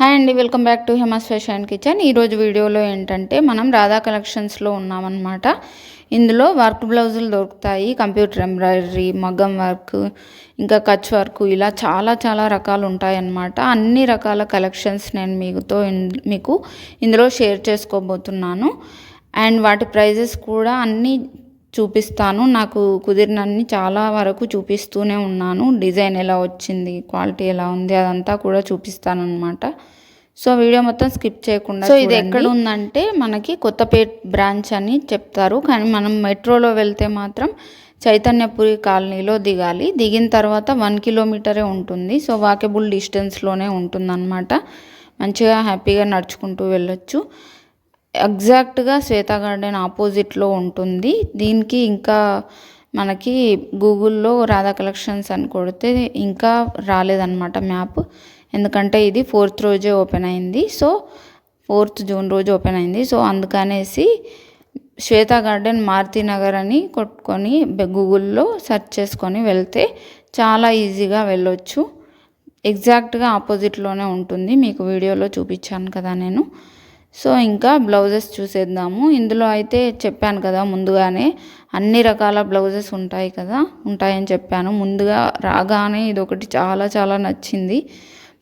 Hi అండి welcome back to Hema's fashion kitchen. ఈరోజు వీడియోలో ఏంటంటే మనం రాధా కలెక్షన్స్లో ఉన్నామన్నమాట. ఇందులో వర్క్ బ్లౌజులు దొరుకుతాయి కంప్యూటర్ ఎంబ్రాయిడరీ మగ్గం వర్క్ ఇంకా కచ్ వర్క్ ఇలా చాలా చాలా రకాలు ఉంటాయన్నమాట. అన్ని రకాల కలెక్షన్స్ నేను మీతో మీకు ఇందులో షేర్ చేసుకోబోతున్నాను. అండ్ వాటి ప్రైజెస్ కూడా అన్నీ చూపిస్తాను. నాకు కుదిరినన్ని చాలా వరకు చూపిస్తూనే ఉన్నాను. డిజైన్ ఎలా వచ్చింది క్వాలిటీ ఎలా ఉంది అదంతా కూడా చూపిస్తాను అనమాట సో వీడియో మొత్తం స్కిప్ చేయకుండా సో ఇది ఎక్కడ ఉందంటే మనకి కొత్తపేట్ బ్రాంచ్ అని చెప్తారు. కానీ మనం మెట్రోలో వెళ్తే మాత్రం చైతన్యపురి కాలనీలో దిగాలి. దిగిన తర్వాత వన్ కిలోమీటరే ఉంటుంది. సో వాకెబుల్ డిస్టెన్స్లోనే ఉంటుందన్నమాట. మంచిగా హ్యాపీగా నడుచుకుంటూ వెళ్ళొచ్చు. ఎగ్జాక్ట్గా శ్వేతా గార్డెన్ ఆపోజిట్లో ఉంటుంది. దీనికి ఇంకా మనకి గూగుల్లో రాధా కలెక్షన్స్ అని కొడితే ఇంకా రాలేదన్నమాట మ్యాప్. ఎందుకంటే ఇది ఫోర్త్ రోజే ఓపెన్ అయింది. సో ఫోర్త్ జూన్ రోజు ఓపెన్ అయింది. సో అందుకనేసి శ్వేతా గార్డెన్ మారుతి నగర్ అని కొట్టుకొని గూగుల్లో సెర్చ్ చేసుకొని వెళ్తే చాలా ఈజీగా వెళ్ళొచ్చు. ఎగ్జాక్ట్గా ఆపోజిట్లోనే ఉంటుంది. మీకు వీడియోలో చూపించాను కదా నేను. సో ఇంకా బ్లౌజెస్ చూసేద్దాము. ఇందులో అయితే చెప్పాను కదా ముందుగానే అన్ని రకాల బ్లౌజెస్ ఉంటాయి కదా ఉంటాయని చెప్పాను. ముందుగా రాగానే ఇది ఒకటి చాలా చాలా నచ్చింది.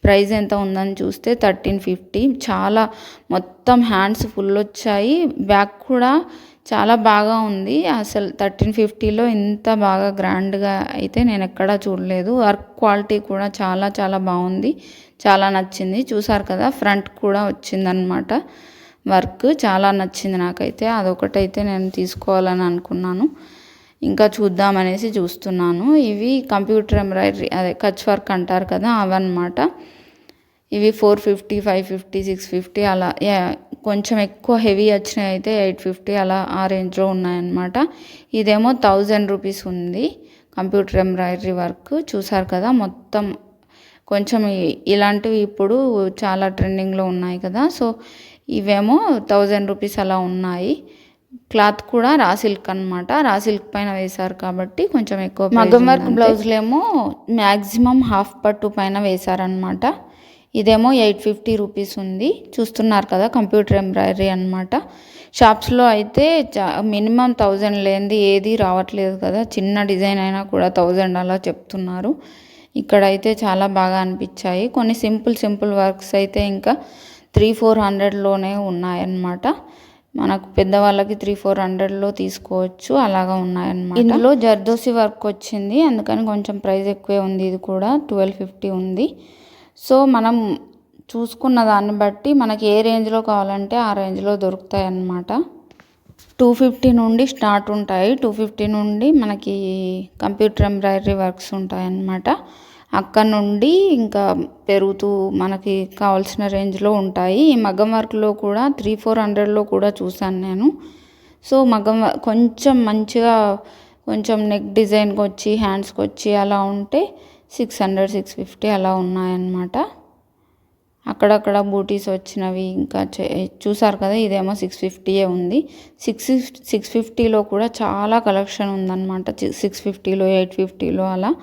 ప్రైస్ ఎంత ఉందని చూస్తే థర్టీన్ ఫిఫ్టీ. చాలా మొత్తం హ్యాండ్స్ ఫుల్ వచ్చాయి. బ్యాక్ కూడా చాలా బాగా ఉంది. అసలు థర్టీన్ ఫిఫ్టీలో ఇంత బాగా గ్రాండ్గా అయితే నేను ఎక్కడా చూడలేదు. వర్క్ క్వాలిటీ కూడా చాలా చాలా బాగుంది. చాలా నచ్చింది. చూసారు కదా ఫ్రంట్ కూడా వచ్చిందనమాట వర్క్. చాలా నచ్చింది నాకైతే. అదొకటైతే నేను తీసుకోవాలని అనుకున్నాను. ఇంకా చూద్దామనేసి చూస్తున్నాను. ఇవి కంప్యూటర్ ఎంబ్రాయిడరీ అదే కచ్ వర్క్ అంటారు కదా అవన్నమాట. ఇవి four fifty five fifty six fifty అలా యా- కొంచెం ఎక్కువ హెవీ వచ్చినాయి అయితే ఎయిట్ ఫిఫ్టీ అలా ఆ రేంజ్లో ఉన్నాయన్నమాట. ఇదేమో థౌజండ్ రూపీస్ ఉంది కంప్యూటర్ ఎంబ్రాయిడరీ వర్క్. చూసారు కదా మొత్తం కొంచెం ఇలాంటివి ఇప్పుడు చాలా ట్రెండింగ్లో ఉన్నాయి కదా. సో ఇవేమో థౌజండ్ రూపీస్ అలా ఉన్నాయి. క్లాత్ కూడా రా సిల్క్ అనమాట రా సిల్క్ పైన వేశారు కాబట్టి కొంచెం ఎక్కువ మగ్గం వర్క్ బ్లౌజ్లేమో మ్యాక్సిమం హాఫ్ పట్టు పైన వేశారనమాట ఇదేమో ఎయిట్ ఫిఫ్టీ రూపీస్ ఉంది. చూస్తున్నారు కదా కంప్యూటర్ ఎంబ్రాయిడరీ అనమాట షాప్స్లో అయితే మినిమం థౌజండ్ లేనిది ఏది రావట్లేదు కదా. చిన్న డిజైన్ అయినా కూడా థౌజండ్ అలా చెప్తున్నారు. ఇక్కడైతే చాలా బాగా అనిపించాయి. కొన్ని సింపుల్ సింపుల్ వర్క్స్ అయితే ఇంకా త్రీ ఫోర్ హండ్రెడ్లోనే ఉన్నాయన్నమాట. మనకు పెద్దవాళ్ళకి త్రీ ఫోర్ హండ్రెడ్లో తీసుకోవచ్చు. అలాగా ఉన్నాయన్నమాట. ఇందులో జర్దోసి వర్క్ వచ్చింది. అందుకని కొంచెం ప్రైస్ ఎక్కువే ఉంది. ఇది కూడా ట్వెల్వ్ ఫిఫ్టీ ఉంది. సో మనం చూసుకున్న దాన్ని బట్టి మనకి ఏ రేంజ్లో కావాలంటే ఆ రేంజ్లో దొరుకుతాయి అన్నమాట టూ ఫిఫ్టీ నుండి స్టార్ట్ ఉంటాయి. టూ ఫిఫ్టీ నుండి మనకి కంప్యూటర్ ఎంబ్రాయిడరీ వర్క్స్ ఉంటాయి అన్నమాట అక్కడ నుండి ఇంకా పెరుగుతూ మనకి కావాల్సిన రేంజ్లో ఉంటాయి. ఈ మగ్గం వర్క్లో కూడా త్రీ ఫోర్ హండ్రెడ్లో కూడా చూశాను నేను. సో మగ్గం కొంచెం మంచిగా కొంచెం నెక్ డిజైన్కి వచ్చి హ్యాండ్స్కి వచ్చి అలా ఉంటే సిక్స్ హండ్రెడ్ సిక్స్ ఫిఫ్టీ అలా ఉన్నాయన్నమాట. అక్కడక్కడ బూటీస్ వచ్చినవి ఇంకా చే- చూసారు కదా ఇదేమో సిక్స్ ఫిఫ్టీయే ఉంది. సిక్స్ సిక్స్ ఫిఫ్టీలో కూడా చాలా కలెక్షన్ ఉందన్నమాట. సిక్స్ ఫిఫ్టీలో ఎయిట్ ఫిఫ్టీలో అలా.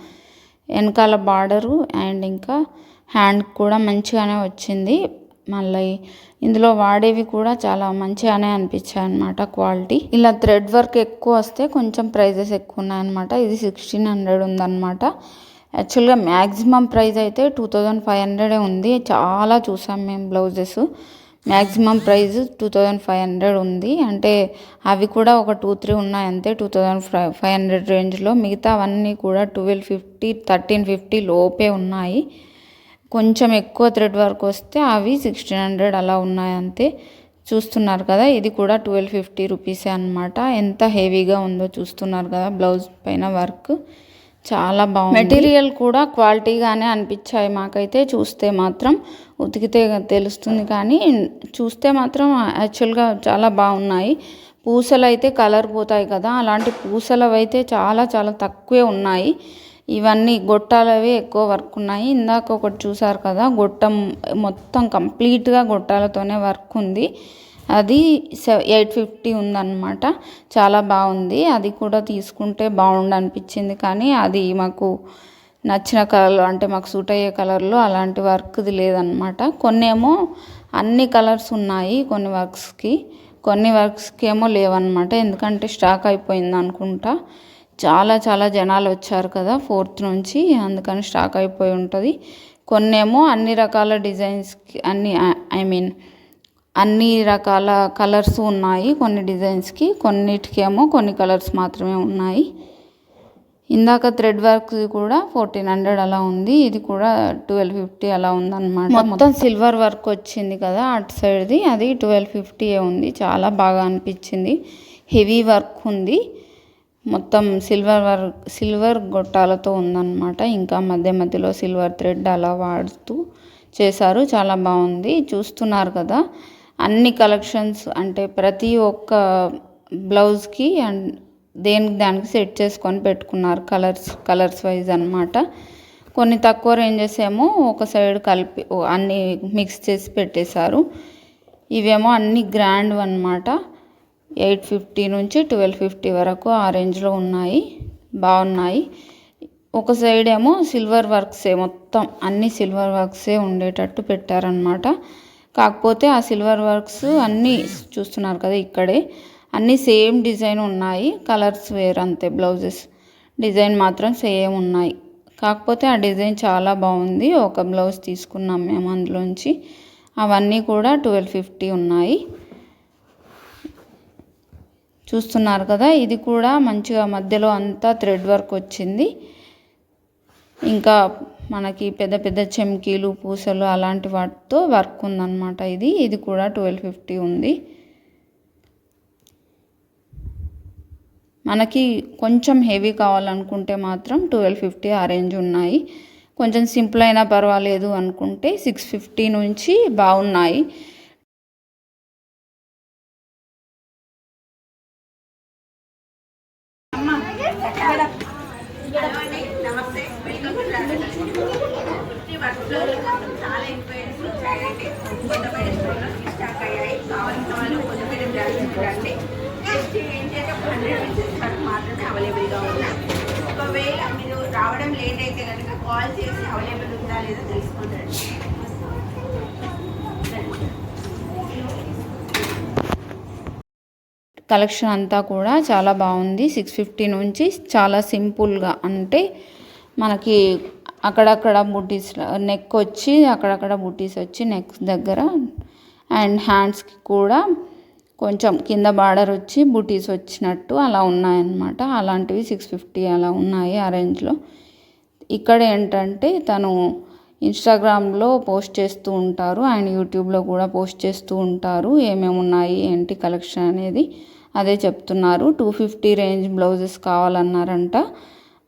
వెనకాల బార్డరు అండ్ ఇంకా హ్యాండ్ కూడా మంచిగానే వచ్చింది. మళ్ళీ ఇందులో వాడేవి కూడా చాలా మంచిగానే అనిపించాయి అనమాట క్వాలిటీ. ఇలా థ్రెడ్ వర్క్ ఎక్కువ వస్తే కొంచెం ప్రైజెస్ ఎక్కువ ఉన్నాయన్నమాట. ఇది సిక్స్టీన్ హండ్రెడ్ ఉందన్నమాట. యాక్చువల్గా మ్యాక్సిమం ప్రైస్ అయితే టూ థౌజండ్ ఫైవ్ హండ్రెడే ఉంది. చాలా చూసాం మేము blouses. Maximum price two thousand five hundred ఉంది. అంటే అవి కూడా ఒక టూ త్రీ ఉన్నాయి అంతే two thousand five five hundred రేంజ్లో. మిగతా అవన్నీ కూడా ట్వెల్వ్ ఫిఫ్టీ థర్టీన్ ఫిఫ్టీ లోపే ఉన్నాయి. కొంచెం ఎక్కువ థ్రెడ్ వర్క్ వస్తే అవి సిక్స్టీన్ హండ్రెడ్ అలా ఉన్నాయి అంతే. చూస్తున్నారు కదా ఇది కూడా ట్వెల్వ్ ఫిఫ్టీ రూపీసే అనమాట ఎంత హెవీగా ఉందో చూస్తున్నారు కదా బ్లౌజ్ పైన వర్క్. చాలా బాగుంది. మెటీరియల్ కూడా క్వాలిటీగానే అనిపించాయి మాకైతే. చూస్తే మాత్రం ఉతికితే తెలుస్తుంది కానీ చూస్తే మాత్రం యాక్చువల్గా చాలా బాగున్నాయి. పూసలు అయితే కలర్ పోతాయి కదా అలాంటి పూసలు అయితే చాలా చాలా తక్కువే ఉన్నాయి. ఇవన్నీ గొట్టాలవి ఎక్కువ వర్క్ ఉన్నాయి ఇందాక ఒకటి చూసారు కదా గొట్టం మొత్తం కంప్లీట్గా గొట్టాలతోనే వర్క్ ఉంది. అది ఎయిట్ ఫిఫ్టీ ఉందన్నమాట. చాలా బాగుంది. అది కూడా తీసుకుంటే బాగుండు అనిపించింది కానీ అది మాకు నచ్చిన కలర్ అంటే మాకు సూట్ అయ్యే కలర్లో అలాంటి వర్క్ది లేదనమాట కొన్ని ఏమో అన్ని కలర్స్ ఉన్నాయి కొన్ని వర్క్స్కి. కొన్ని వర్క్స్కి ఏమో లేవన్నమాట. ఎందుకంటే స్టాక్ అయిపోయింది అనుకుంటా. చాలా చాలా జనాలు వచ్చారు కదా ఫోర్త్ నుంచి అందుకని స్టాక్ అయిపోయి ఉంటుంది. కొన్నేమో అన్ని రకాల డిజైన్స్కి అన్ని ఐ మీన్ అన్ని రకాల కలర్స్ ఉన్నాయి కొన్ని డిజైన్స్కి కొన్నిటికేమో కొన్ని కలర్స్ మాత్రమే ఉన్నాయి. ఇందాక థ్రెడ్ వర్క్ కూడా ఫోర్టీన్ హండ్రెడ్ అలా ఉంది. ఇది కూడా ట్వెల్వ్ ఫిఫ్టీ అలా ఉందన్నమాట. మొత్తం సిల్వర్ వర్క్ వచ్చింది కదా అటు సైడ్ది. అది ట్వెల్వ్ ఫిఫ్టీ ఉంది. చాలా బాగా అనిపించింది. హెవీ వర్క్ ఉంది. మొత్తం సిల్వర్ వర్క్ సిల్వర్ గొట్టాలతో ఉందన్నమాట. ఇంకా మధ్య మధ్యలో సిల్వర్ థ్రెడ్ అలా వాడుతూ చేశారు. చాలా బాగుంది. చూస్తున్నారు కదా. అన్ని కలెక్షన్స్ అంటే ప్రతి ఒక్క బ్లౌజ్కి అండ్ దేనికి దానికి సెట్ చేసుకొని పెట్టుకున్నారు కలర్స్ కలర్స్ వైజ్ అనమాట కొన్ని తక్కువ రేంజెస్ ఏమో ఒక సైడ్ కలిపి అన్ని మిక్స్ చేసి పెట్టేశారు. ఇవేమో అన్ని గ్రాండ్ అనమాట ఎయిట్ ఫిఫ్టీ నుంచి ట్వెల్వ్ ఫిఫ్టీ వరకు ఆ రేంజ్లో ఉన్నాయి బాగున్నాయి. ఒక సైడ్ ఏమో సిల్వర్ వర్క్సే మొత్తం అన్ని సిల్వర్ వర్క్సే ఉండేటట్టు పెట్టారనమాట కాకపోతే ఆ సిల్వర్ వర్క్స్ అన్నీ చూస్తున్నారు కదా ఇక్కడే. అన్నీ సేమ్ డిజైన్ ఉన్నాయి. కలర్స్ వేరు అంతే. బ్లౌజెస్ డిజైన్ మాత్రం సేమ్ ఉన్నాయి. కాకపోతే ఆ డిజైన్ చాలా బాగుంది. ఒక బ్లౌజ్ తీసుకున్నాం మేము అందులోంచి. అవన్నీ కూడా ట్వెల్వ్ ఫిఫ్టీ ఉన్నాయి. చూస్తున్నారు కదా ఇది కూడా మంచిగా మధ్యలో అంతా థ్రెడ్ వర్క్ వచ్చింది. ఇంకా మనకి పెద్ద పెద్ద చెమ్కీలు పూసలు అలాంటి వాటితో వర్క్ ఉందన్నమాట ఇది. ఇది కూడా ట్వెల్వ్ ఫిఫ్టీ ఉంది. మనకి కొంచెం హెవీ కావాలనుకుంటే మాత్రం ట్వెల్వ్ ఫిఫ్టీ ఆ రేంజ్ ఉన్నాయి. కొంచెం సింపుల్ అయినా పర్వాలేదు అనుకుంటే సిక్స్ ఫిఫ్టీ నుంచి బాగున్నాయి. చాలా ఎంక్వైరీస్ వచ్చాయండి స్టోర్లో స్టాక్ అయ్యాయి. కావాల్సిన వాళ్ళు రండి నెక్స్ట్ ఏంటంటే ఒక హండ్రెడ్ పీసెస్ వరకు మాత్రమే అవైలబుల్గా ఉన్నాయి ఒకవేళ మీరు రావడం లేట్ అయితే కనుక కాల్ చేసి అవైలబుల్ ఉందా తెలుసుకుంటారండి కలెక్షన్ అంతా కూడా చాలా బాగుంది. సిక్స్ ఫిఫ్టీ నుంచి చాలా సింపుల్గా అంటే మనకి అక్కడక్కడ బుటీస్ నెక్ వచ్చి అక్కడక్కడ బుటీస్ వచ్చి నెక్ దగ్గర అండ్ హ్యాండ్స్కి కూడా కొంచెం కింద బార్డర్ వచ్చి బుటీస్ వచ్చినట్టు అలా ఉన్నాయన్నమాట. అలాంటివి సిక్స్ ఫిఫ్టీ అలా ఉన్నాయి ఆ రేంజ్లో ఇక్కడ ఏంటంటే తను ఇన్స్టాగ్రామ్లో పోస్ట్ చేస్తూ ఉంటారు. అండ్ యూట్యూబ్లో కూడా పోస్ట్ చేస్తూ ఉంటారు. ఏమేమి ఉన్నాయి ఏంటి కలెక్షన్ అనేది అదే చెప్తున్నారు. టూ ఫిఫ్టీ రేంజ్ బ్లౌజెస్ కావాలన్నారంట.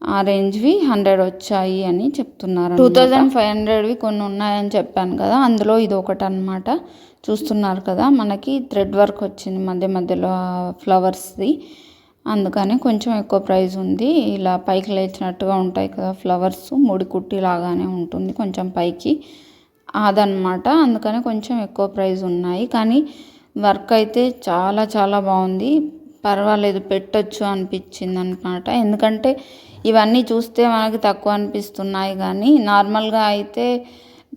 ఆ రేంజ్వి హండ్రెడ్ వచ్చాయి అని చెప్తున్నారు టూ థౌజండ్ ఫైవ్ హండ్రెడ్వి కొన్ని ఉన్నాయని చెప్పాను కదా అందులో ఇది ఒకటి అనమాట చూస్తున్నారు కదా మనకి థ్రెడ్ వర్క్ వచ్చింది మధ్య మధ్యలో ఫ్లవర్స్ది. అందుకని కొంచెం ఎక్కువ ప్రైస్ ఉంది. ఇలా పైకి లేచినట్టుగా ఉంటాయి కదా ఫ్లవర్స్ ముడి కుట్టి లాగానే ఉంటుంది కొంచెం పైకి. అదనమాట అందుకని కొంచెం ఎక్కువ ప్రైస్ ఉన్నాయి. కానీ వర్క్ అయితే చాలా చాలా బాగుంది. పర్వాలేదు పెట్టచ్చు అనిపించింది అనమాట ఎందుకంటే ఇవన్నీ చూస్తే మనకి తక్కువ అనిపిస్తున్నాయి కానీ నార్మల్గా అయితే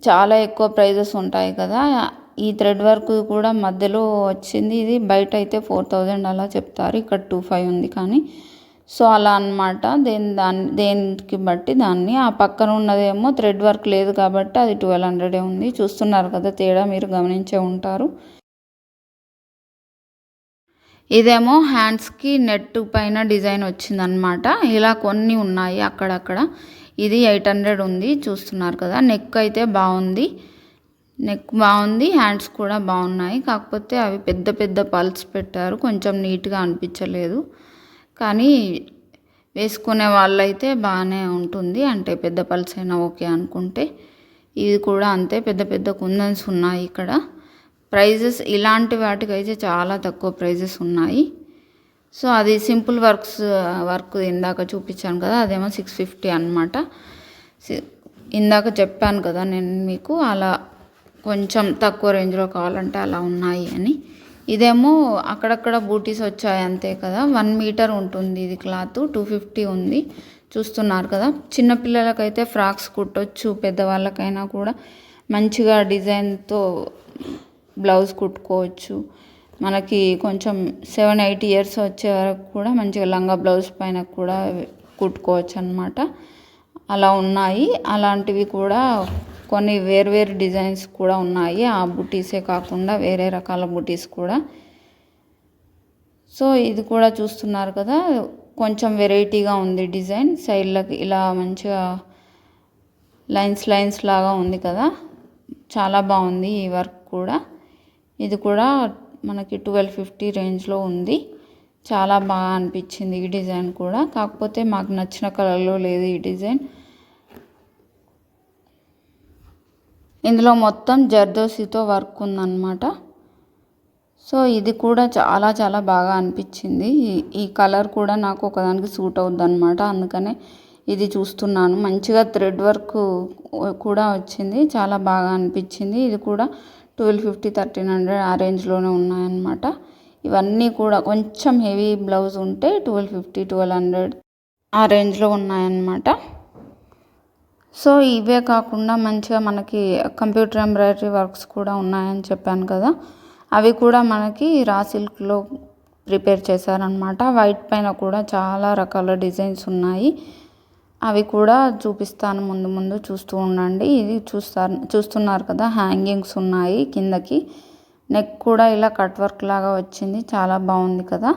చాలా ఎక్కువ ప్రైజెస్ ఉంటాయి కదా. ఈ థ్రెడ్ వర్క్ కూడా మధ్యలో వచ్చింది. ఇది బయట అయితే ఫోర్ థౌజండ్ అలా చెప్తారు. ఇక్కడ టూ ఫైవ్ ఉంది కానీ. సో అలా అనమాట దేని దాన్ని దేనికి బట్టి దాన్ని. ఆ పక్కన ఉన్నదేమో థ్రెడ్ వర్క్ లేదు కాబట్టి అది ట్వెల్వ్ హండ్రెడే ఉంది. చూస్తున్నారు కదా తేడా మీరు గమనించే ఉంటారు. ఇదేమో హ్యాండ్స్కి నెట్ పైన డిజైన్ వచ్చిందనమాట ఇలా కొన్ని ఉన్నాయి అక్కడక్కడ. ఇది ఎయిట్ హండ్రెడ్ ఉంది చూస్తున్నారు కదా. నెక్ అయితే బాగుంది. నెక్ బాగుంది హ్యాండ్స్ కూడా బాగున్నాయి. కాకపోతే అవి పెద్ద పెద్ద పల్స్ పెట్టారు. కొంచెం నీట్గా అనిపించలేదు. కానీ వేసుకునే వాళ్ళైతే బాగానే ఉంటుంది. అంటే పెద్ద పల్స్ అయినా ఓకే అనుకుంటే. ఇది కూడా అంతే పెద్ద పెద్ద కుందన్స్ ఉన్నాయి ఇక్కడ. ప్రైజెస్ ఇలాంటి వాటికి అయితే చాలా తక్కువ ప్రైజెస్ ఉన్నాయి. సో అది సింపుల్ వర్క్స్ వర్క్ ఇందాక చూపించాను కదా అదేమో సిక్స్ ఫిఫ్టీ అనమాట ఇందాక చెప్పాను కదా నేను మీకు అలా కొంచెం తక్కువ రేంజ్లో కావాలంటే అలా ఉన్నాయి అని. ఇదేమో అక్కడక్కడ బూటీస్ వచ్చాయి అంతే కదా. వన్ మీటర్ ఉంటుంది ఇది క్లాత్ టూ ఫిఫ్టీ ఉంది. చూస్తున్నారు కదా. చిన్నపిల్లలకైతే ఫ్రాక్స్ కుట్టొచ్చు పెద్దవాళ్ళకైనా కూడా మంచిగా డిజైన్తో బ్లౌజ్ కుట్టుకోవచ్చు. మనకి కొంచెం సెవెన్ ఎయిట్ ఇయర్స్ వచ్చే వరకు కూడా మంచిగా లంగా బ్లౌజ్ పైన కూడా కుట్టుకోవచ్చు అనమాట అలా ఉన్నాయి. అలాంటివి కూడా కొన్ని వేరు డిజైన్స్ కూడా ఉన్నాయి. ఆ బుటీసే కాకుండా వేరే రకాల బుటీస్ కూడా. సో ఇది కూడా చూస్తున్నారు కదా కొంచెం వెరైటీగా ఉంది డిజైన్. సైడ్లకి ఇలా మంచిగా లైన్స్ లైన్స్ లాగా ఉంది కదా. చాలా బాగుంది ఈ వర్క్ కూడా. ఇది కూడా మనకి ట్వెల్వ్ ఫిఫ్టీ రేంజ్లో ఉంది. చాలా బాగా అనిపించింది ఈ డిజైన్ కూడా. కాకపోతే మాకు నచ్చిన కలర్లో లేదు ఈ డిజైన్. ఇందులో మొత్తం జర్దోసితో వర్క్ ఉందన్నమాట. సో ఇది కూడా చాలా చాలా బాగా అనిపించింది. ఈ- ఈ కలర్ కూడా నాకు ఒకదానికి సూట్ అవుద్ది అనమాట అందుకనే ఇది చూస్తున్నాను. మంచిగా థ్రెడ్ వర్క్ కూడా వచ్చింది. చాలా బాగా అనిపించింది. ఇది కూడా ట్వెల్వ్ ఫిఫ్టీ థర్టీన్ హండ్రెడ్ ఆ రేంజ్లోనే ఉన్నాయన్నమాట. ఇవన్నీ కూడా కొంచెం హెవీ బ్లౌజ్ ఉంటే ట్వెల్వ్ ఫిఫ్టీ ట్వెల్వ్ హండ్రెడ్ ఆ రేంజ్లో ఉన్నాయన్నమాట. సో ఇవే కాకుండా మంచిగా మనకి కంప్యూటర్ ఎంబ్రాయిడరీ వర్క్స్ కూడా ఉన్నాయని చెప్పాను కదా. అవి కూడా మనకి రా సిల్క్లో ప్రిపేర్ చేశారనమాట వైట్ పైన కూడా చాలా రకాల డిజైన్స్ ఉన్నాయి. అవి కూడా చూపిస్తాను. ముందు ముందు చూస్తూ ఉండండి. ఇది చూస్తారు చూస్తున్నారు కదా హ్యాంగింగ్స్ ఉన్నాయి కిందకి. నెక్ కూడా ఇలా కట్ వర్క్ లాగా వచ్చింది. చాలా బాగుంది కదా.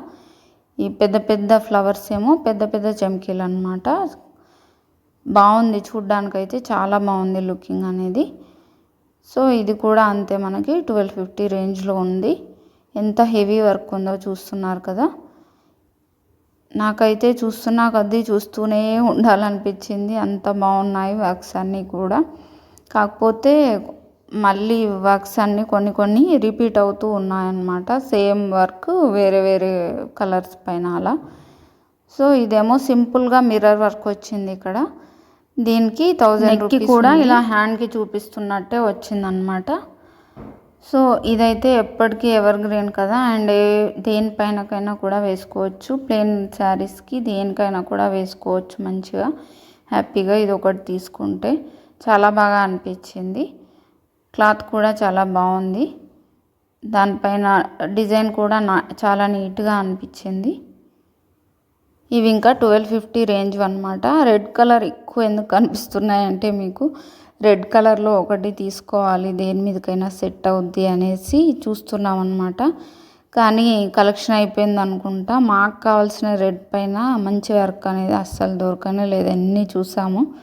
ఈ పెద్ద పెద్ద ఫ్లవర్స్ ఏమో పెద్ద పెద్ద చమ్కీలు అనమాట బాగుంది చూడ్డానికైతే. చాలా బాగుంది లుకింగ్ అనేది. సో ఇది కూడా అంతే మనకి ట్వెల్వ్ ఫిఫ్టీ రేంజ్లో ఉంది. ఎంత హెవీ వర్క్ ఉందో చూస్తున్నారు కదా. నాకైతే చూస్తున్నా కొద్దీ చూస్తూనే ఉండాలనిపించింది. అంత బాగున్నాయి వర్క్స్ అన్నీ కూడా. కాకపోతే మళ్ళీ వర్క్స్ అన్నీ కొన్ని కొన్ని రిపీట్ అవుతూ ఉన్నాయన్నమాట. సేమ్ వర్క్ వేరే వేరే కలర్స్ పైన అలా. సో ఇదేమో సింపుల్గా మిర్రర్ వర్క్ వచ్చింది ఇక్కడ. దీనికి థౌజండ్ కూడా ఇలా హ్యాండ్కి చూపిస్తున్నట్టే వచ్చిందనమాట సో ఇదైతే ఎప్పటికీ ఎవర్ గ్రీన్ కదా. అండ్ దేనిపైనకైనా కూడా వేసుకోవచ్చు. ప్లెయిన్ శారీస్కి దేనికైనా కూడా వేసుకోవచ్చు మంచిగా. హ్యాపీగా ఇది ఒకటి తీసుకుంటే చాలా బాగా అనిపించింది. క్లాత్ కూడా చాలా బాగుంది. దానిపైన డిజైన్ కూడా నా చాలా నీట్గా అనిపించింది. ఇవి ఇంకా ట్వెల్వ్ ఫిఫ్టీ రేంజ్ అనమాట రెడ్ కలర్ ఎక్కువ ఎందుకు కనిపిస్తున్నాయంటే మీకు రెడ్ కలర్లో ఒకటి తీసుకోవాలి దేని మీదకైనా సెట్ అవుద్ది అనేసి చూస్తున్నాం అనమాట కానీ కలెక్షన్ అయిపోయింది అనుకుంటా. మాకు కావాల్సిన రెడ్ పైన మంచి వర్క్ అనేది అస్సలు దొరకనే లేదు. అన్నీ చూసాము.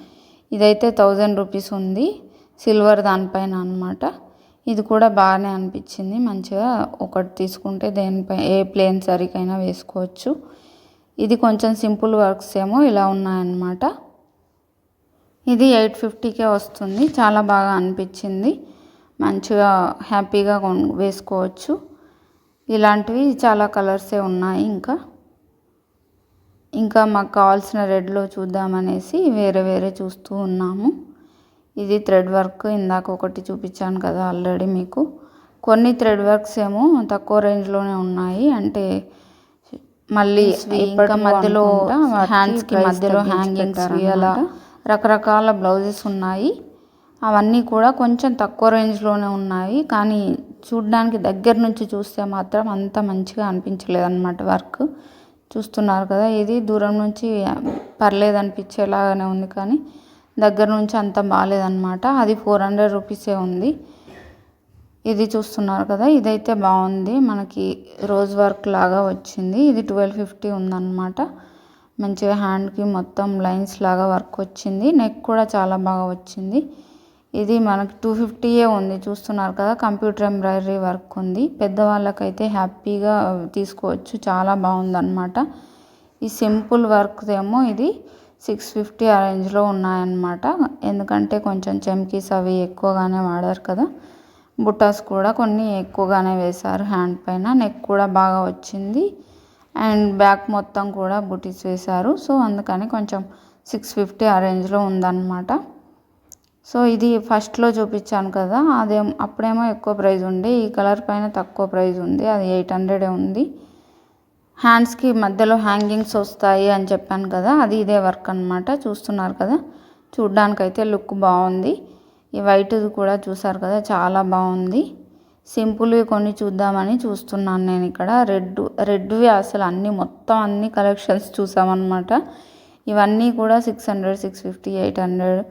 ఇదైతే థౌజండ్ రూపీస్ ఉంది. సిల్వర్ దానిపైన అనమాట ఇది కూడా బాగానే అనిపించింది. మంచిగా ఒకటి తీసుకుంటే దేనిపై ఏ ప్లేన్ సరికైనా వేసుకోవచ్చు. ఇది కొంచెం సింపుల్ వర్క్స్ ఏమో ఇలా ఉన్నాయన్నమాట. ఇది ఎయిట్ ఫిఫ్టీకే వస్తుంది. చాలా బాగా అనిపించింది. మంచిగా హ్యాపీగా వేసుకోవచ్చు. ఇలాంటివి చాలా కలర్సే ఉన్నాయి ఇంకా. ఇంకా మాకు కావాల్సిన రెడ్లో చూద్దామనేసి వేరే వేరే చూస్తూ ఉన్నాము. ఇది థ్రెడ్ వర్క్ ఇందాక ఒకటి చూపించాను కదా ఆల్రెడీ మీకు. కొన్ని థ్రెడ్ వర్క్స్ ఏమో తక్కువ రేంజ్లోనే ఉన్నాయి. అంటే మళ్ళీ ఇంకా మధ్యలో హ్యాండ్స్కి మధ్యలో హ్యాంగింగ్స్ అలా రకరకాల బ్లౌజెస్ ఉన్నాయి. అవన్నీ కూడా కొంచెం తక్కువ రేంజ్లోనే ఉన్నాయి. కానీ చూడడానికి దగ్గర నుంచి చూస్తే మాత్రం అంత మంచిగా అనిపించలేదు అనమాట వర్క్. చూస్తున్నారు కదా ఇది దూరం నుంచి పర్లేదు అనిపించేలాగానే ఉంది కానీ దగ్గర నుంచి అంత బాగాలేదన్నమాట. అది ఫోర్ హండ్రెడ్ రూపీసే ఉంది. ఇది చూస్తున్నారు కదా ఇదైతే బాగుంది. మనకి రోజ్ వర్క్ లాగా వచ్చింది. ఇది ట్వెల్వ్ ఫిఫ్టీ ఉందన్నమాట. మంచిగా హ్యాండ్కి మొత్తం లైన్స్ లాగా వర్క్ వచ్చింది. నెక్ కూడా చాలా బాగా వచ్చింది. ఇది మనకి టూ ఫిఫ్టీయే ఉంది. చూస్తున్నారు కదా కంప్యూటర్ ఎంబ్రాయిడరీ వర్క్ ఉంది. పెద్దవాళ్ళకైతే హ్యాపీగా తీసుకోవచ్చు. చాలా బాగుందన్నమాట. ఈ సింపుల్ వర్క్ ఏమో ఇది సిక్స్ ఫిఫ్టీ ఆ రేంజ్లో ఉన్నాయన్నమాట. ఎందుకంటే కొంచెం చెమ్కీస్ అవి ఎక్కువగానే వాడారు కదా. బుటాస్ కూడా కొన్ని ఎక్కువగానే వేశారు హ్యాండ్ పైన. నెక్ కూడా బాగా వచ్చింది. అండ్ బ్యాక్ మొత్తం కూడా బుటీస్ వేశారు. సో అందుకని కొంచెం సిక్స్ ఫిఫ్టీ ఆ రేంజ్లో ఉందన్నమాట. సో ఇది ఫస్ట్లో చూపించాను కదా అదేం అప్పుడేమో ఎక్కువ ప్రైస్ ఉండే ఈ కలర్ పైన తక్కువ ప్రైస్ ఉంది అది ఎయిట్ హండ్రెడే ఉంది. హ్యాండ్స్కి మధ్యలో హ్యాంగింగ్స్ వస్తాయి అని చెప్పాను కదా అది ఇదే వర్క్ అనమాట చూస్తున్నారు కదా. చూడ్డానికైతే లుక్ బాగుంది. ఈ వైట్ది కూడా చూసారు కదా చాలా బాగుంది. సింపుల్వి కొన్ని చూద్దామని చూస్తున్నాను నేను ఇక్కడ. రెడ్ రెడ్వి అసలు అన్నీ మొత్తం అన్ని కలెక్షన్స్ చూసామన్నమాట. ఇవన్నీ కూడా six hundred six fifty eight hundred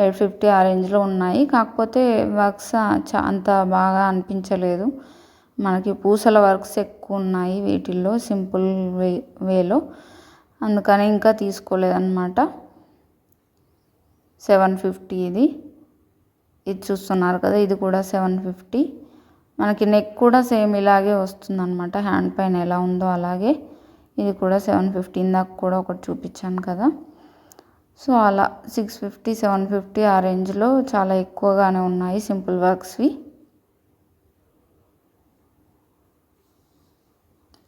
eight fifty ఆ రేంజ్లో ఉన్నాయి. కాకపోతే వర్క్స్ చా అంత బాగా అనిపించలేదు. మనకి పూసల వర్క్స్ ఎక్కువ ఉన్నాయి వీటిల్లో సింపుల్ వే వేలో. అందుకని ఇంకా తీసుకోలేదన్నమాట. సెవెన్ ఫిఫ్టీ ఇది. ఇది చూస్తున్నారు కదా ఇది కూడా సెవెన్ ఫిఫ్టీ. మనకి నెక్ కూడా సేమ్ ఇలాగే వస్తుంది అనమాట హ్యాండ్ పైన ఎలా ఉందో అలాగే. ఇది కూడా సెవెన్ ఫిఫ్టీన్ దాకా కూడా ఒకటి చూపించాను కదా. సో అలా సిక్స్ ఫిఫ్టీ సెవెన్ ఫిఫ్టీ ఆ రేంజ్లో చాలా ఎక్కువగానే ఉన్నాయి సింపుల్ వర్క్స్వి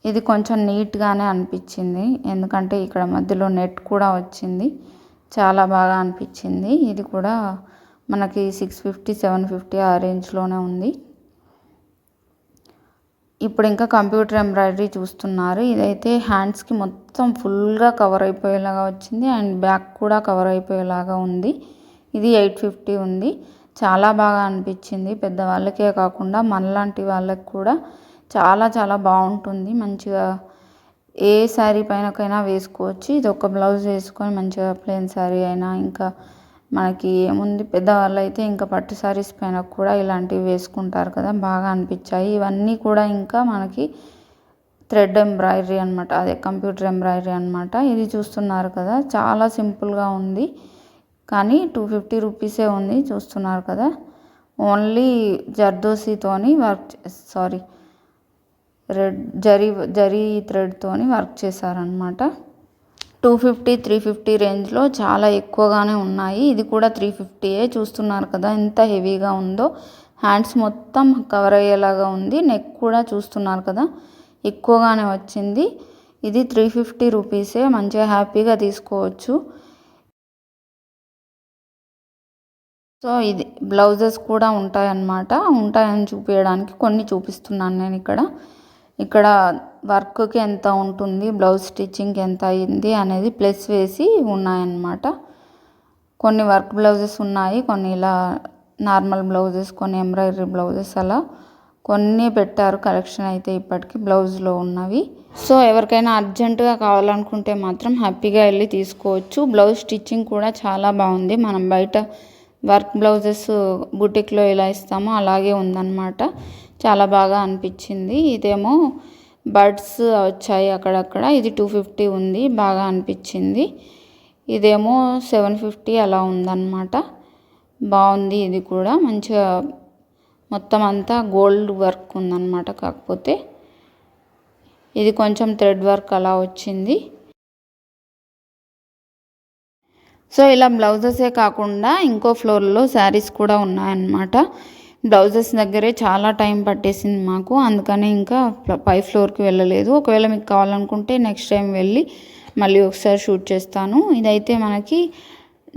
ఇది కొంచెం నీట్గానే అనిపించింది. ఎందుకంటే ఇక్కడ మధ్యలో నెట్ కూడా వచ్చింది. చాలా బాగా అనిపించింది. ఇది కూడా మనకి సిక్స్ ఫిఫ్టీ సెవెన్ ఫిఫ్టీ ఆ రేంజ్లోనే ఉంది. ఇప్పుడు ఇంకా కంప్యూటర్ ఎంబ్రాయిడరీ చూస్తున్నారు. ఇదైతే హ్యాండ్స్కి మొత్తం ఫుల్గా కవర్ అయిపోయేలాగా వచ్చింది. అండ్ బ్యాక్ కూడా కవర్ అయిపోయేలాగా ఉంది. ఇది ఎయిట్ ఫిఫ్టీ ఉంది. చాలా బాగా అనిపించింది. పెద్దవాళ్ళకే కాకుండా మనలాంటి వాళ్ళకి కూడా చాలా చాలా బాగుంటుంది. మంచిగా ఏ శారీ పైనకైనా వేసుకోవచ్చు. ఇది ఒక బ్లౌజ్ వేసుకొని మంచిగా ప్లెయిన్ శారీ అయినా ఇంకా మనకి ఏముంది? పెద్దవాళ్ళు అయితే ఇంకా పట్టు శారీస్ పైన కూడా ఇలాంటివి వేసుకుంటారు కదా బాగా అనిపించాయి. ఇవన్నీ కూడా ఇంకా మనకి థ్రెడ్ ఎంబ్రాయిడరీ అనమాట అదే కంప్యూటర్ ఎంబ్రాయిడరీ అనమాట ఇది చూస్తున్నారు కదా చాలా సింపుల్గా ఉంది. కానీ టూ ఫిఫ్టీ రూపీసే ఉంది చూస్తున్నారు కదా. Only జర్దోసీతోని work sorry red zari zari థ్రెడ్తోని work చేశారనమాట టూ ఫిఫ్టీ త్రీ ఫిఫ్టీ రేంజ్లో చాలా ఎక్కువగానే ఉన్నాయి. ఇది కూడా త్రీ ఫిఫ్టీయే చూస్తున్నారు కదా ఎంత హెవీగా ఉందో. హ్యాండ్స్ మొత్తం కవర్ అయ్యేలాగా ఉంది నెక్ కూడా చూస్తున్నారు కదా ఎక్కువగానే వచ్చింది. ఇది త్రీ ఫిఫ్టీ రూపీసే మంచిగా హ్యాపీగా తీసుకోవచ్చు. సో ఇది బ్లౌజెస్ కూడా ఉంటాయన్నమాట ఉంటాయని చూపించడానికి కొన్ని చూపిస్తున్నాను నేను ఇక్కడ. ఇక్కడ వర్క్కి ఎంత ఉంటుంది బ్లౌజ్ స్టిచ్చింగ్కి ఎంత అయింది అనేది ప్లస్ వేసి ఉన్నాయన్నమాట. కొన్ని వర్క్ బ్లౌజెస్ ఉన్నాయి కొన్ని ఇలా నార్మల్ బ్లౌజెస్ కొన్ని ఎంబ్రాయిడరీ బ్లౌజెస్ అలా. కొన్ని పెట్టారు కలెక్షన్ అయితే ఇప్పటికీ బ్లౌజ్లో ఉన్నవి. సో ఎవరికైనా అర్జెంటుగా కావాలనుకుంటే మాత్రం హ్యాపీగా వెళ్ళి తీసుకోవచ్చు. బ్లౌజ్ స్టిచ్చింగ్ కూడా చాలా బాగుంది. మనం బయట వర్క్ బ్లౌజెస్ బుటిక్లో ఎలా ఇస్తామో అలాగే ఉందన్నమాట. చాలా బాగా అనిపించింది. ఇదేమో బర్డ్స్ వచ్చాయి అక్కడక్కడ. ఇది టూ ఫిఫ్టీ ఉంది బాగా అనిపించింది. ఇదేమో సెవెన్ ఫిఫ్టీ అలా ఉందన్నమాట. బాగుంది ఇది కూడా. మంచిగా మొత్తం అంతా గోల్డ్ వర్క్ ఉందన్నమాట. కాకపోతే ఇది కొంచెం థ్రెడ్ వర్క్ అలా వచ్చింది. సో ఇలా బ్లౌజెసే కాకుండా ఇంకో ఫ్లోర్లో శారీస్ కూడా ఉన్నాయన్నమాట. బ్లౌజెస్ దగ్గరే చాలా టైం పట్టేసింది మాకు. అందుకని ఇంకా పై ఫ్లోర్కి వెళ్ళలేదు. ఒకవేళ మీకు కావాలనుకుంటే నెక్స్ట్ టైం వెళ్ళి మళ్ళీ ఒకసారి షూట్ చేస్తాను. ఇదైతే మనకి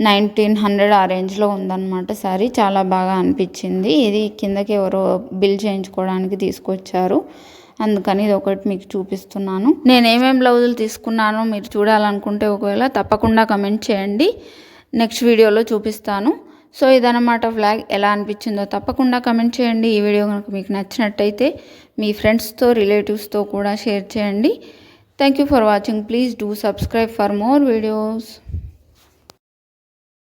నైన్టీన్ హండ్రెడ్ ఆ రేంజ్లో ఉందన్నమాట శారీ. చాలా బాగా అనిపించింది. ఇది కిందకి ఎవరో బిల్ చేయించుకోవడానికి తీసుకొచ్చారు. అందుకని ఇది ఒకటి మీకు చూపిస్తున్నాను. నేను ఏమేమి బ్లౌజులు తీసుకున్నానో మీరు చూడాలనుకుంటే ఒకవేళ తప్పకుండా కమెంట్ చేయండి. నెక్స్ట్ వీడియోలో చూపిస్తాను. సో ఇదనమాట ఫ్లాగ్ ఎలా అనిపించిందో తప్పకుండా కమెంట్ చేయండి. ఈ వీడియో కనుక మీకు నచ్చినట్టయితే మీ ఫ్రెండ్స్తో రిలేటివ్స్తో కూడా షేర్ చేయండి. Thank you for watching. Please do subscribe for more videos.